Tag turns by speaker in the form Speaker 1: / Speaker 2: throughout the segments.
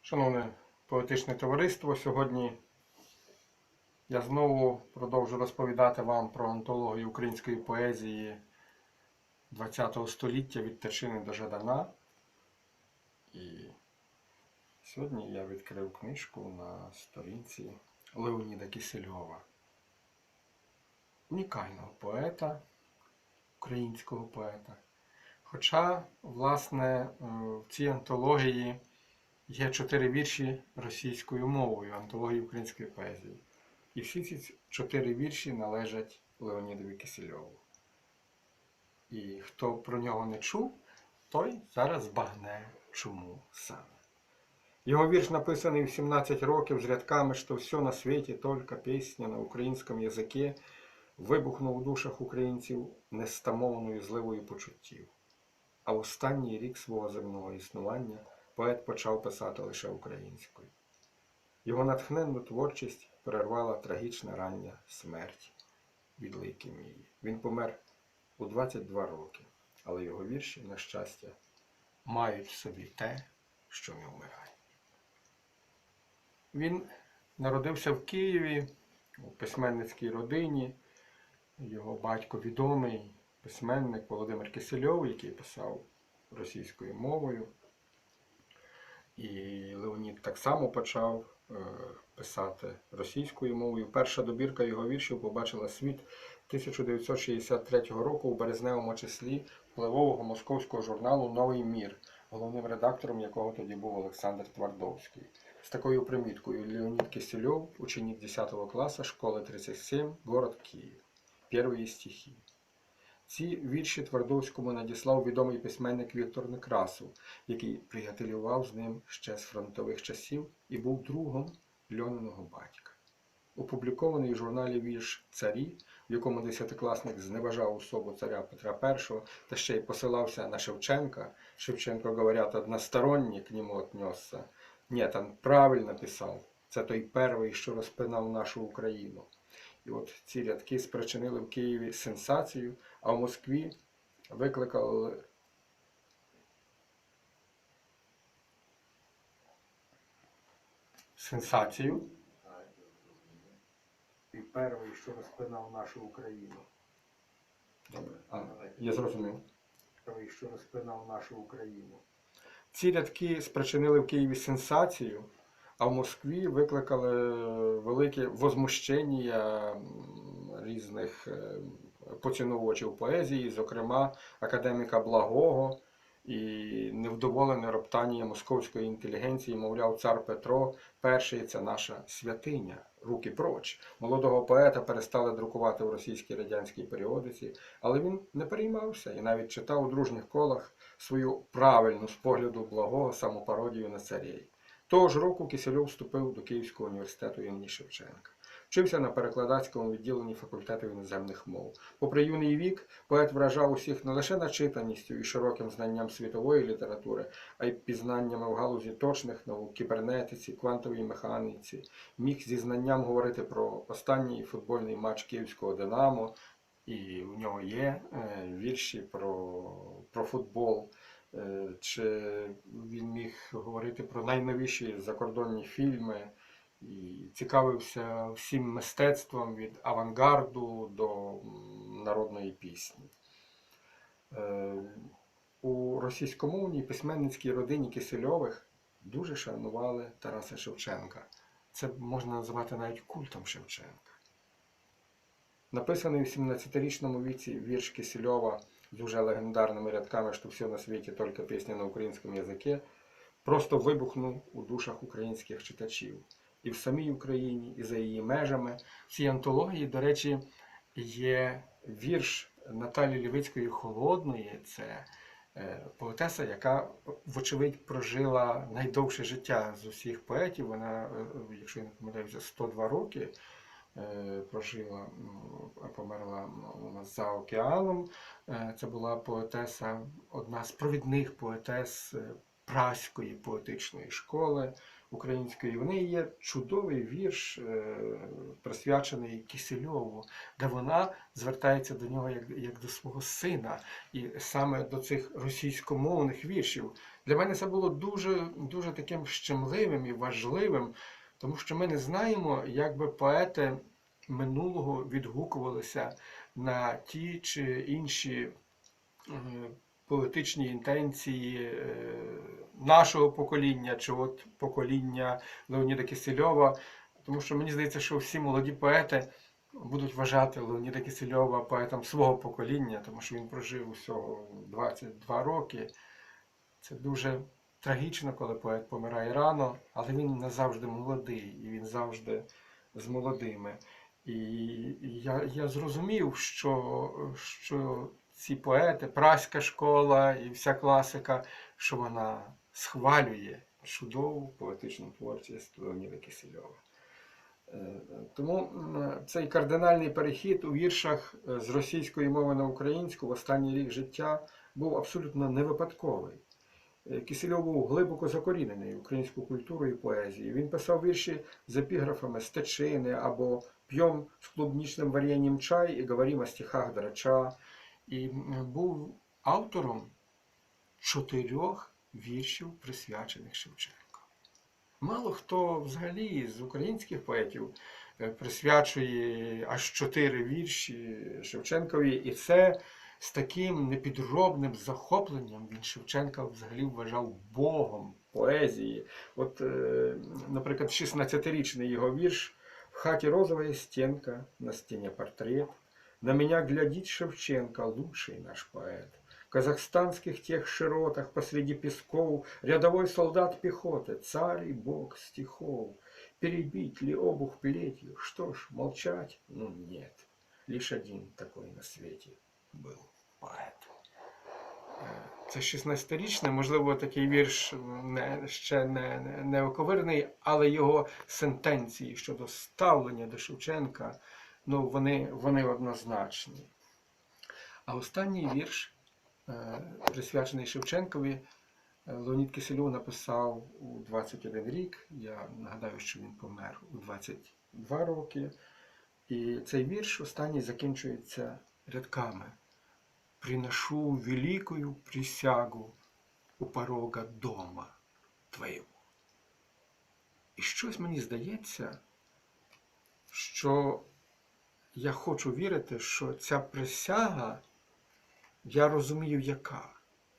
Speaker 1: Шановне поетичне товариство, сьогодні я знову продовжу розповідати вам про антологію української поезії ХХ століття від Тичини до Жадана. І сьогодні я відкрив книжку на сторінці Леоніда Кисельова. Унікального поета, українського поета. Хоча, власне, е, в цій антології є чотири вірші російською мовою, антології української поезії. І всі ці чотири вірші належать Леонідові Кисельову. І хто про нього не чув, той зараз збагне чому саме. Його вірш написаний в 17 років з рядками, що все на світі, тільки пісня на українському язикі, вибухнув у душах українців нестамованою зливою почуттів. А останній рік свого земного існування поет почав писати лише українською. Його натхненну творчість перервала трагічна рання смерть від лейкемії. Він помер у 22 роки, але його вірші, на щастя, мають в собі те, що не вмирає. Він народився в Києві у письменницькій родині. Його батько відомий письменник Володимир Кисельов, який писав російською мовою. І Леонід так само почав е, писати російською мовою. Перша добірка його віршів побачила світ 1963 року у березневому числі впливового московського журналу Новий мір, головним редактором якого тоді був Олександр Твардовський. З такою приміткою Леонід Кисельов, ученик 10 класу школи 37, город Київ. Первые стихи. Ці вірші Твардовському надіслав відомий письменник Віктор Некрасов, який приятелював з ним ще з фронтових часів і був другом Льониного батька. Опублікований в журналі вірш Царі, в якому десятикласник зневажав особу царя Петра І та ще й посилався на Шевченка. Шевченко, говорять, односторонне к нему отнесся. Ні, він правильно писав. Це той перший, що розпинав нашу Україну. І от ці рядки спричинили в Києві сенсацію, а в Москві викликали сенсацію. І перший, що розпинав нашу Україну. Добре, а, я зрозумів. Перший, що розпинав нашу Україну. Ці рядки спричинили в Києві сенсацію, а в Москві викликали велике возмущення різних е, поціновувачів поезії, зокрема академіка Благого і невдоволене роптання московської інтелігенції, мовляв, цар Петро І це наша святиня. Руки проч. Молодого поета перестали друкувати в російській радянській періодиці, але він не переймався і навіть читав у дружніх колах свою правильну з погляду благого самопародію на царей. Того ж року Кисельов вступив до Київського університету імені Шевченка. Вчився на перекладацькому відділенні факультету іноземних мов. Попри юний вік, поет вражав усіх не лише начитаністю і широким знанням світової літератури, а й пізнаннями в галузі точних наук, кібернетиці, квантовій механіці. Міг зі знанням говорити про останній футбольний матч Київського Динамо, і в нього є е, вірші про, про футбол. Е, Чи він міг говорити про найновіші закордонні фільми і цікавився всім мистецтвом від авангарду до народної пісні. Е, У російськомовній письменницькій родині Кисельових дуже шанували Тараса Шевченка. Це можна називати навіть культом Шевченка. Написаний у 17-річному віці вірш Кисельова з уже легендарними рядками, що все на світі тільки пісня на українському язикі, просто вибухнув у душах українських читачів. І в самій Україні, і за її межами. В цій антології, до речі, є вірш Наталі Лівицької Холодної. Це е, поетеса, яка, вочевидь, прожила найдовше життя з усіх поетів. Вона, е, якщо я не помиляюся, 102 роки е, прожила, ну, померла за океаном. Е, Це була поетеса, одна з провідних поетес е, праської поетичної школи. української. В неї є чудовий вірш, е, присвячений Кисельову, де вона звертається до нього як, як до свого сина, і саме до цих російськомовних віршів. Для мене це було дуже, дуже таким щемливим і важливим, тому що ми не знаємо, як би поети минулого відгукувалися на ті чи інші е, поетичні інтенції е, нашого покоління, чи от покоління Леоніда Кисельова. Тому що мені здається, що всі молоді поети будуть вважати Леоніда Кисельова поетом свого покоління, тому що він прожив усього 22 роки. Це дуже трагічно, коли поет помирає рано, але він назавжди молодий, і він завжди з молодими. І я, я зрозумів, що, що ці поети, праська школа і вся класика, що вона схвалює чудову поетичну творчість Леоніда Кисельова. Е, Тому цей кардинальний перехід у віршах е, з російської мови на українську в останній рік життя був абсолютно не випадковий. Е, Кисельов був глибоко закорінений в українську культуру і поезію. Він писав вірші з епіграфами «Стечини» або «П'єм з клубнічним варенням чай і говоримо о стихах Драча. І був автором чотирьох віршів, присвячених Шевченку. Мало хто взагалі з українських поетів е, присвячує аж чотири вірші Шевченкові, і це з таким непідробним захопленням він Шевченка взагалі вважав Богом поезії. От, е, наприклад, 16-річний його вірш В хаті розовая стенка, на стене портрет. На меня глядит Шевченко, лучший наш поэт. В казахстанских тех широтах посреди песков Рядовой солдат пехоты, царь и бог стихов. Перебить ли обух плетью? Что ж, молчать? Ну нет. Лишь один такой на свете был поэт. Е, Це 16-річне, можливо, такий вірш не, ще не, не, не оковирний, але його сентенції щодо ставлення до Шевченка, ну, вони, вони однозначні. А останній вірш, е, присвячений Шевченкові, е, Леонід Кисельов написав у 21 рік. Я нагадаю, що він помер у 22 роки. І цей вірш останній закінчується рядками. Приношу великую присягу у порога дома твоєго. І щось мені здається, що я хочу вірити, що ця присяга, я розумію, яка.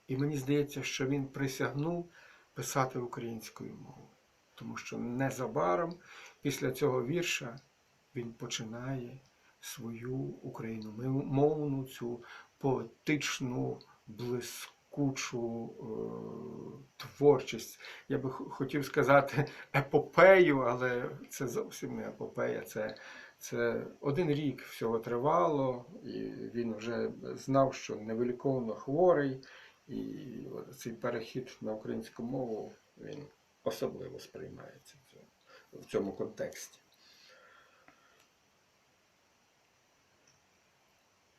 Speaker 1: І мені здається, що він присягнув писати українською мовою. Тому що незабаром після цього вірша він починає свою україномовну цю поетичну, блискучу е, творчість. Я би хотів сказати епопею, але це зовсім не епопея. Це, це один рік всього тривало, і він вже знав, що невиліковно хворий, і цей перехід на українську мову він особливо сприймається в цьому, в цьому контексті.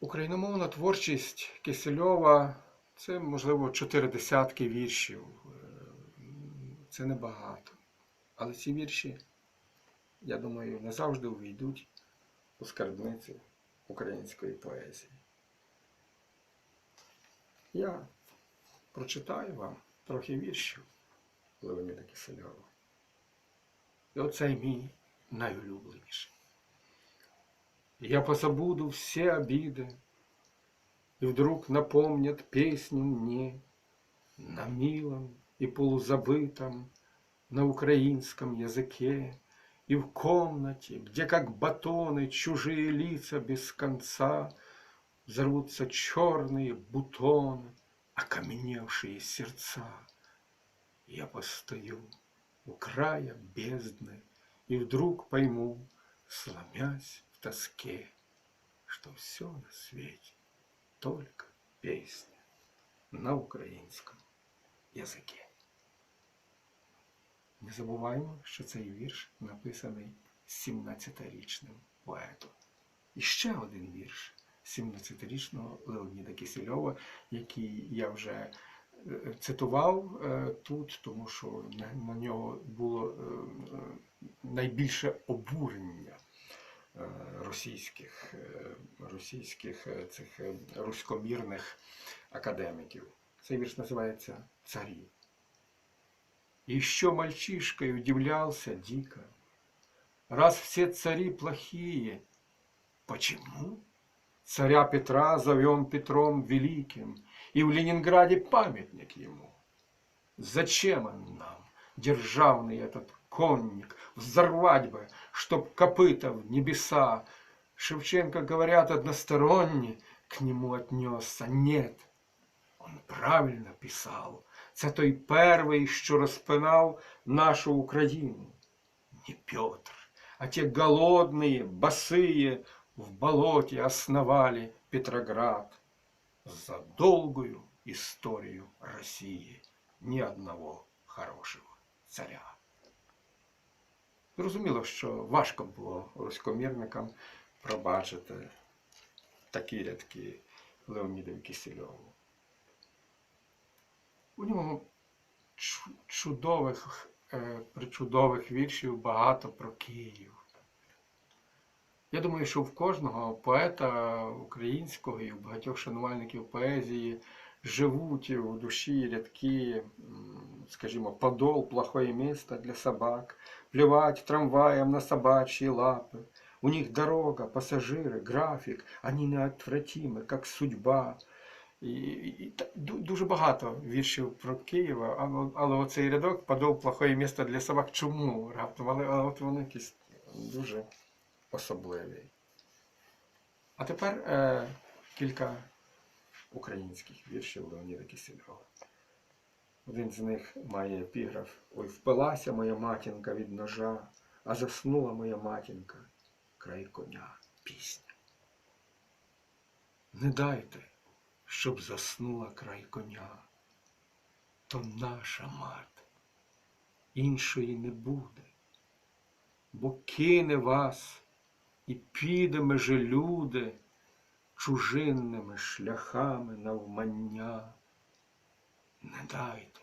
Speaker 1: Україномовна творчість Кисельова це, можливо, чотири десятки віршів. Е, Це небагато. Але ці вірші, я думаю, не завжди увійдуть у скарбницю української поезії. Я прочитаю вам трохи віршів Леоніда Кисельова. І оцей мій найулюбленіший. Я позабуду все обиды, И вдруг напомнят песню мне На милом и полузабытом На украинском языке И в комнате, где как батоны Чужие лица без конца Взорвутся черные бутоны Окаменевшие сердца. Я постою у края бездны И вдруг пойму, сломясь в тоске, что все на свете только песня на українському язикі. Не забуваємо, що цей вірш написаний 17-річним поетом. І ще один вірш 17-річного Леоніда Кисельова, який я вже е, цитував е, тут, тому що на, нього було е, найбільше обурення російських, е, російських е, цих е, руськомірних академиків. Цей вірш називається Царі. Еще мальчишкой удивлялся дико, раз все цари плохие, почему царя Петра зовем Петром Великим, и в Ленинграде памятник ему? Зачем он нам, державный этот конник, взорвать бы, чтоб копыта в небеса? Шевченко, говорят, односторонне к нему отнесся. Нет, он правильно писал. Це той перший, що розпинав нашу Україну. Не Петр, а те голодные, босые в болоте основали Петроград. За долгую историю России ни одного хорошего царя. Зрозуміло, що важко було руськомірникам пробачити такі рядки Леонідові Кисельову. У нього чу- чудових, е, причудових віршів багато про Київ. Я думаю, що в кожного поета українського і в багатьох шанувальників поезії живуть у душі рядки, м, скажімо, подол плохое место для собак, плевать трамваем на собачьи лапы. У них дорога, пассажиры, график, они неотвратимы, как судьба. І, і, і та- ду- дуже багато віршів про Києва, але, але оцей рядок подол плохое місто для собак. Чому раптом? Але, але от вони якісь дуже особливі. А тепер е, кілька українських віршів Леоніда Кисельова. Один з них має епіграф Ой, впилася моя матінка від ножа, а заснула моя матінка край коня пісня. Не дайте, щоб заснула край коня, то наша мати, іншої не буде, бо кине вас і піде меже люди чужинними шляхами навмання. Не дайте,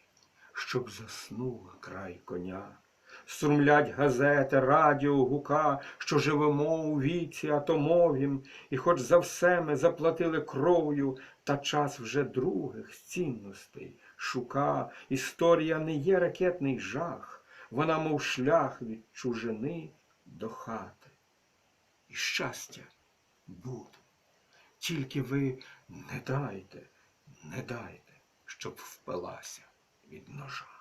Speaker 1: щоб заснула край коня. Струмлять газети, радіо, гука, що живемо у віці атомовім, і хоч за все ми заплатили кров'ю, та час вже других цінностей шука. Історія не є ракетний жах, вона, мов шлях від чужини до хати. І щастя буде. Тільки ви не дайте, не дайте, щоб впилася від ножа.